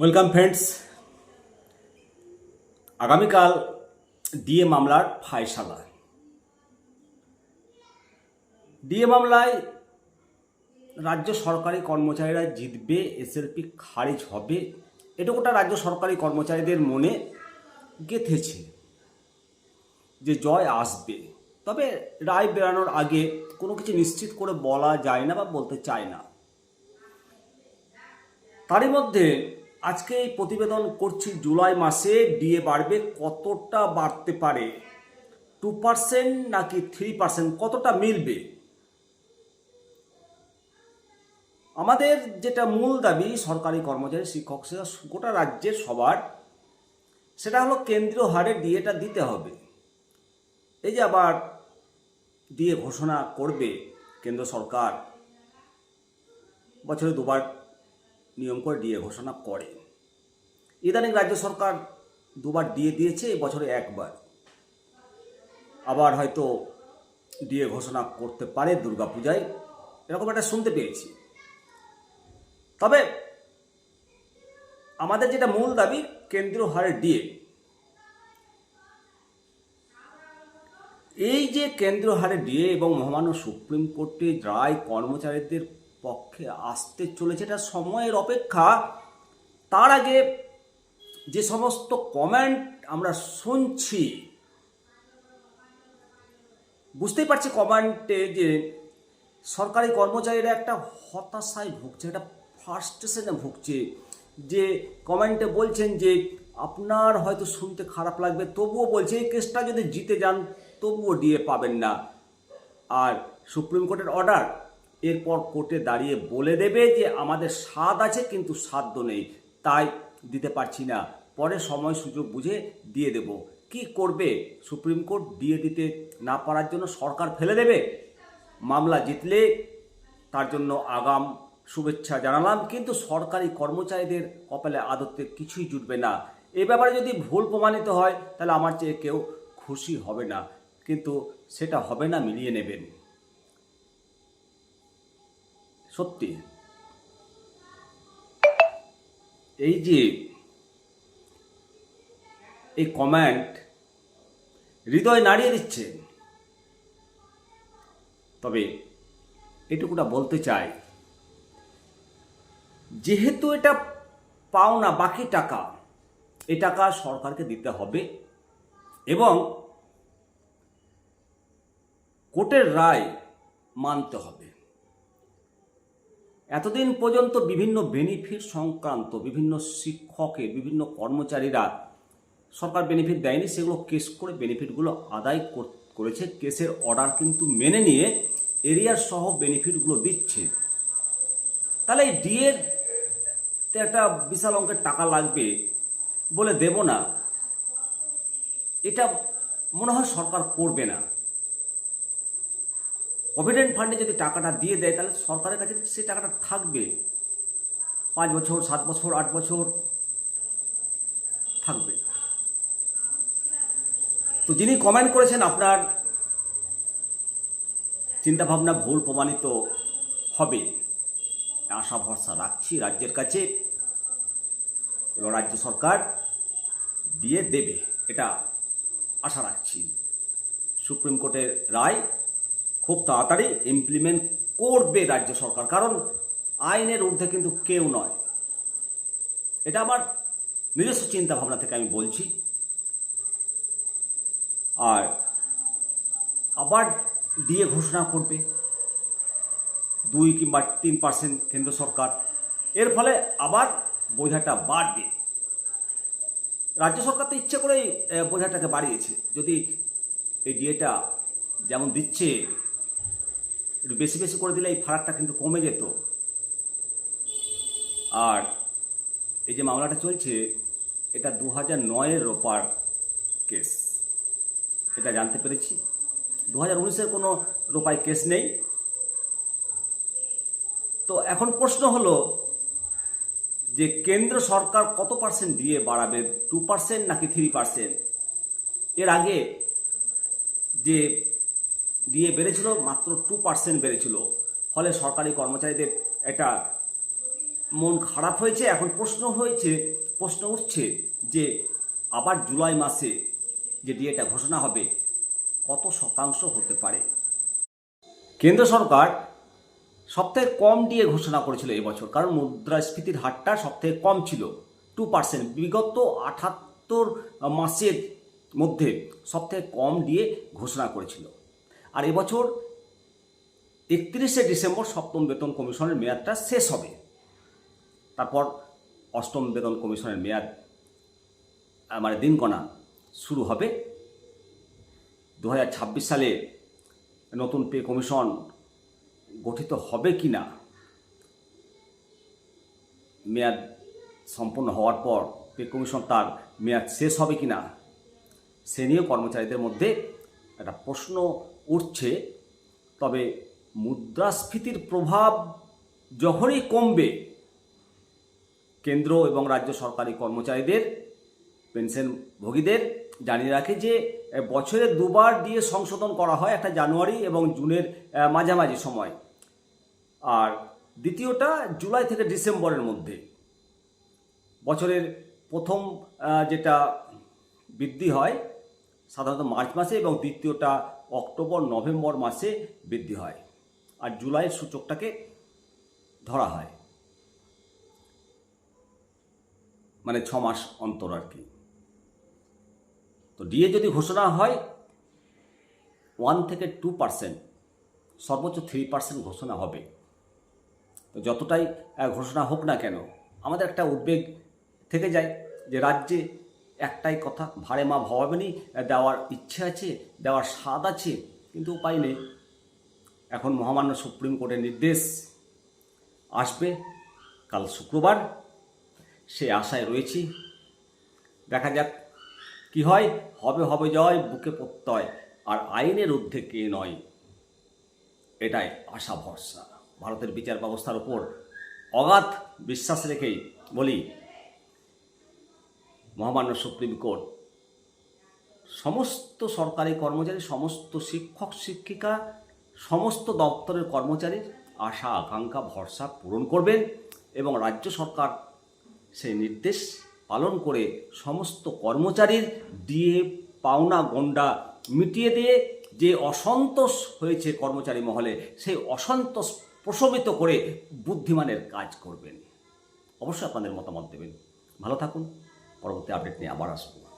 Welcome friends আগামীকাল DA মামলার ফায়সালা। ডিএ মামলায় রাজ্য সরকারি কর্মচারীরা জিতবে এসএলপি খারিজ হবে, এটুকুটা রাজ্য সরকারি কর্মচারীদের মনে গেঁথেছে যে জয় আসবে। তবে রায় বেরানোর আগে কোনো কিছু নিশ্চিত করে বলা যায় না বা বলতে চায় না। তারই মধ্যে আজকে এই প্রতিবেদন করছি জুলাই মাসে ডিএ বাড়বে কতটা বাড়তে পারে? টু পার্সেন্ট নাকি থ্রি পার্সেন্ট কতটা মিলবে? আমাদের যেটা মূল দাবি সরকারি কর্মচারী, শিক্ষক গোটা রাজ্যের সবার, সেটা হলো কেন্দ্রীয় হারে ডিএটা দিতে হবে। এই যে আবার দিয়ে ঘোষণা করবে কেন্দ্র সরকার, বছরে দুবার নিয়ম করে ডিএ ঘোষণা করে। ইদানিং রাজ্য সরকার দুবার ডিএ দিয়েছে বছরে একবার। আবার হয়তো ডিএ ঘোষণা করতে পারে দুর্গাপূজায়, এরকম একটা শুনতে পেয়েছি। তবে আমাদের যেটা মূল দাবি, কেন্দ্রীয় হারে ডিএ এই যে কেন্দ্রীয় হারে ডিএ এবং মহামান্য সুপ্রিম কোর্টে রায় কর্মচারীদের পক্ষে আসতে চলেছে, এটা সময়ের অপেক্ষা। তার আগে যে সমস্ত কমেন্ট আমরা শুনছি, বুঝতেই পারছি কমেন্টে যে সরকারি কর্মচারীরা একটা হতাশায় ভুগছে, একটা ফার্স্টেশনে ভুগছে। যে কমেন্টে বলছেন যে, আপনার হয়তো শুনতে খারাপ লাগবে। তবুও বলছে, এই কেসটা যদি জিতে যান, তবুও ডিএ পাবেন না। আর সুপ্রিম কোর্টের অর্ডার এরপর কোর্টে দাঁড়িয়ে বলে দেবে যে আমাদের স্বাদ আছে কিন্তু সাধ্য নেই। তাই দিতে পারছি না। পরে সময় সুযোগ বুঝে দিয়ে দেব। কি করবে? সুপ্রিম কোর্ট দিয়ে দিতে না পারার জন্য সরকার ফেলে দেবে? মামলা জিতলে তার জন্য আগাম শুভেচ্ছা জানালাম, কিন্তু সরকারি কর্মচারীদের কপালে আদতে কিছুই জুটবে না। এ ব্যাপারে যদি ভুল প্রমাণিত হয়, তাহলে আমার চেয়ে কেউ খুশি হবে না। কিন্তু সেটা হবে না, মিলিয়ে নেবেন। সত্যি? এই যে এই কমেন্ট হৃদয় নাড়িয়ে দিচ্ছে। তবে এটুকুটা বলতে চাই, যেহেতু এটা পাওনা বাকি টাকা, এ টাকা সরকারকে দিতে হবে এবং কোর্টের রায় মানতে হবে। এতদিন পর্যন্ত বিভিন্ন বেনিফিট সংক্রান্ত বিভিন্ন শিক্ষকের, বিভিন্ন কর্মচারীরা সরকার বেনিফিট দেয়নি, সেগুলো কেস করে বেনিফিটগুলো আদায় করেছে। কেসের অর্ডার কিন্তু মেনে নিয়ে এরিয়ার সহ বেনিফিটগুলো দিচ্ছে। তাহলে এই ডিএর একটা বিশাল অঙ্কের টাকা লাগবে বলে দেব না। এটা মনে হয় সরকার করবে না। প্রভিডেন্ট ফান্ডে যদি টাকাটা দিয়ে দেয়, তাহলে সরকারের কাছে সেই টাকাটা থাকবে। পাঁচ বছর, সাত বছর, আট বছর থাকবে। তো যিনি কমেন্ট করেছেন, আপনার চিন্তাভাবনা ভুল প্রমাণিত হবে। আশা, ভরসা রাখছি রাজ্যের কাছে এবং রাজ্য সরকার দিয়ে দেবে, এটা আশা রাখছি। সুপ্রিম কোর্টের রায় খুব তাড়াতাড়ি ইমপ্লিমেন্ট করবে রাজ্য সরকার। কারণ আইনের ঊর্ধ্বে কিন্তু কেউ নয়। এটা আমার নিজস্ব চিন্তা ভাবনা থেকে আমি বলছি। আর আবার দিয়ে ঘোষণা করবে। দুই কিংবা তিন পার্সেন্ট কেন্দ্র সরকার। এর ফলে আবার বোঝাটা বাড়বে। রাজ্য সরকার তো ইচ্ছে করেই বোঝাটাকে বাড়িয়েছে। যদি এই ডিএটা যেমন দিচ্ছে একটু বেশি বেশি করে দিলে এই ফারাকটা কিন্তু কমে যেত। আর এই যে মামলাটা চলছে, এটা দু হাজার নয়ের রোপার কেস। এটা জানতে পেরেছি। দু হাজার উনিশের কোনো রোপায় কেস নেই। তো এখন প্রশ্ন হলো যে কেন্দ্র সরকার কত পার্সেন্ট দিয়ে বাড়াবে? টু পার্সেন্ট নাকি থ্রি পার্সেন্ট? এর আগে যে দিয়ে বেড়েছিল, মাত্র টু পার্সেন্ট বেড়েছিল। ফলে সরকারি কর্মচারীদের একটা মন খারাপ হয়েছে। এখন প্রশ্ন হয়েছে, প্রশ্ন উঠছে যে আবার জুলাই মাসে যে ডিএটা ঘোষণা হবে, কত শতাংশ হতে পারে? কেন্দ্র সরকার সবথেকে কম ডিএ ঘোষণা করেছিল এবছর কারণ মুদ্রাস্ফীতির হারটা সবথেকে কম ছিল। টু পার্সেন্ট বিগত আঠাত্তর মাসের মধ্যে সবথেকে কম ডিএ ঘোষণা করেছিল। আর এবছর একত্রিশে ডিসেম্বর সপ্তম বেতন কমিশনের মেয়াদটা শেষ হবে। তারপর অষ্টম বেতন কমিশনের মেয়াদ মানে দিনগণা শুরু হবে। দু হাজার ছাব্বিশ সালে নতুন পে কমিশন গঠিত হবে কি না, মেয়াদ সম্পন্ন হওয়ার পর পে কমিশন তার মেয়াদ শেষ হবে কি না, সে নিয়ে কর্মচারীদের মধ্যে একটা প্রশ্ন উঠছে তবে মুদ্রাস্ফীতির প্রভাব যখনই কমবে, কেন্দ্র এবং রাজ্য সরকারি কর্মচারীদের পেনশনভোগীদের জানিয়ে রাখে যে, বছরে দুবার দিয়ে সংশোধন করা হয় একটা জানুয়ারি এবং জুনের মাঝামাঝি সময়। আর দ্বিতীয়টা জুলাই থেকে ডিসেম্বরের মধ্যে। বছরের প্রথম যেটা বৃদ্ধি হয় সাধারণত মার্চ মাসে এবং দ্বিতীয়টা অক্টোবর, নভেম্বর মাসে বৃদ্ধি হয় আর জুলাইয়ের সূচকটাকে ধরা হয়। মানে ছ মাস অন্তর আর কি। তো ডিএ যদি ঘোষণা হয় ওয়ান থেকে টু পার্সেন্ট সর্বোচ্চ থ্রি পার্সেন্ট ঘোষণা হবে। তো যতটাই ঘোষণা হোক না কেন, আমাদের একটা উদ্বেগ থেকে যায় যে রাজ্যে একটাই কথা, ভাড়ে মা ভবানী দেওয়ার ইচ্ছে আছে, দেওয়ার স্বাদ আছে, কিন্তু উপায় নেই। এখন মহামান্য সুপ্রিম কোর্টের নির্দেশ আসবে, কাল শুক্রবার। সে আশায় রয়েছি। দেখা যাক কি হয়, হবে হবে জয়, বুকে প্রত্যয়, আর আইনের ঊর্ধ্বে কে নয়, এটাই আশা ভরসা। ভারতের বিচার ব্যবস্থার উপর অগাধ বিশ্বাস রেখেই বলি মহামান্য সুপ্রিম কোর্ট, সমস্ত সরকারি কর্মচারী, সমস্ত শিক্ষক, শিক্ষিকা, সমস্ত দপ্তরের কর্মচারীর আশা, আকাঙ্ক্ষা, ভরসা পূরণ করবেন এবং রাজ্য সরকার সেই নির্দেশ পালন করে সমস্ত কর্মচারীর ডিএ, পাওনা, গন্ডা মিটিয়ে দিয়ে যে অসন্তোষ হয়েছে কর্মচারী মহলে, সেই অসন্তোষ প্রশমিত করে বুদ্ধিমানের কাজ করবেন। অবশ্যই আপনাদের মতামত দেবেন। ভালো থাকুন। পরবর্তী আপডেট নিয়ে আবার আসব।